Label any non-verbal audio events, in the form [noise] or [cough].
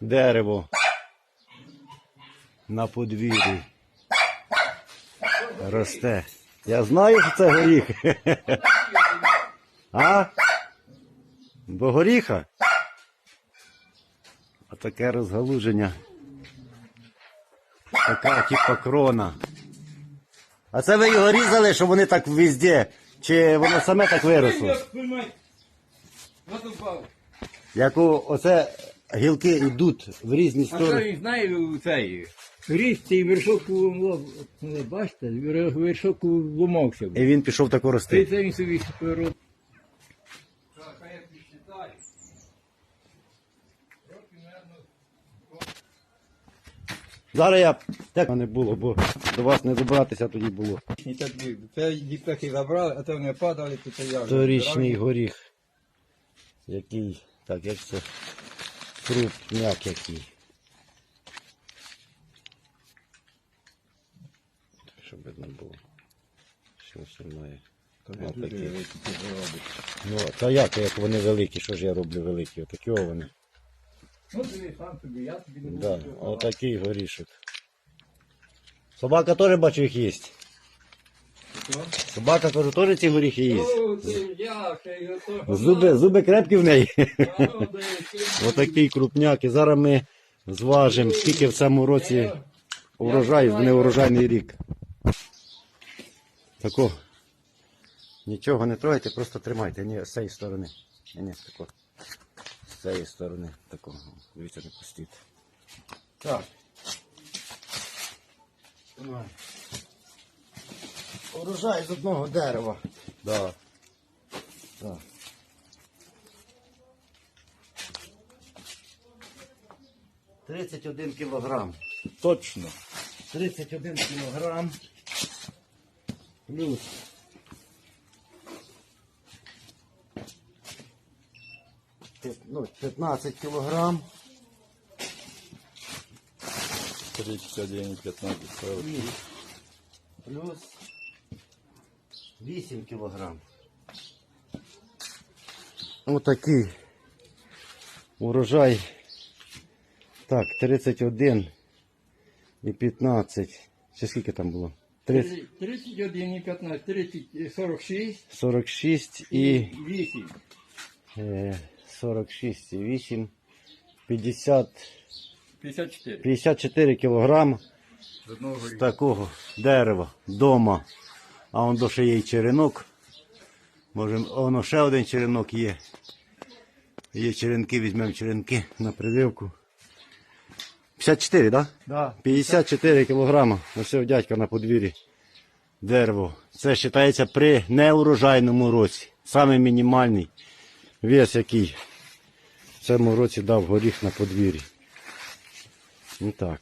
дерево на подвір'ї росте. Я знаю, що це горіх. [laughs] А? До горіха? А таке розгалуження. Така типа крона. А це ви його різали, щоб вони так везде? Чи воно саме так виросло? Як у- оце гілки йдуть в різні А що сторони. він знає цей? Ріст і вершок лом- ну, бачите, вер- вершок ломався. І він пішов тако Ти рости. це він собі робить. Зараз я так не було, бо до вас не добратися тоді було. І так, це дітки забрали, а то вони падали, то це я вже Торічний горіх. Який, так, як це крупняк який. Щоб видно було. Що робить. Ну, та як, як вони великі, що ж я роблю великі? Отакі вони. Ну, ти сам собі, я тобі не буду. Да, отакий горішок. Собака теж бачу їх їсть. Собака кажу, теж ці горіхи їсть. Й ото. Зуби, зуби крепкі в неї. Отакий крупняк. І зараз ми зважимо, скільки в цьому році урожай, в неурожайний рік. Тако. Нічого не трогайте, просто тримайте. Ні, з цієї сторони. Ні, ні, тако. З цієї сторони. Тако. Дивіться, не пустіть. Так. Тримай. Урожай з одного дерева. Да. Так. Тридцять один кілограм. Точно. 31 кілограм. Плюс. Ну, 15 кілограм. 31, 15, 40. І плюс 8 кілограм. Отакий урожай. Так, 31 і 15. Чи скільки там було? 30, 31 і 15, 30, 46 46 і і 8. е, 46 і 8. 50, 54. 54 кілограм одного з такого дерева дома. А он до ще є й черенок. Може, воно ще один черенок є. Є черенки, візьмемо черенки на прививку. 54, так? Да? Да. 54 кілограма. Ось у дядька на подвір'ї. Дерево. Це вважається при неурожайному році. Саме мінімальний вес, який в цьому році дав горіх на подвір'ї. Ну так.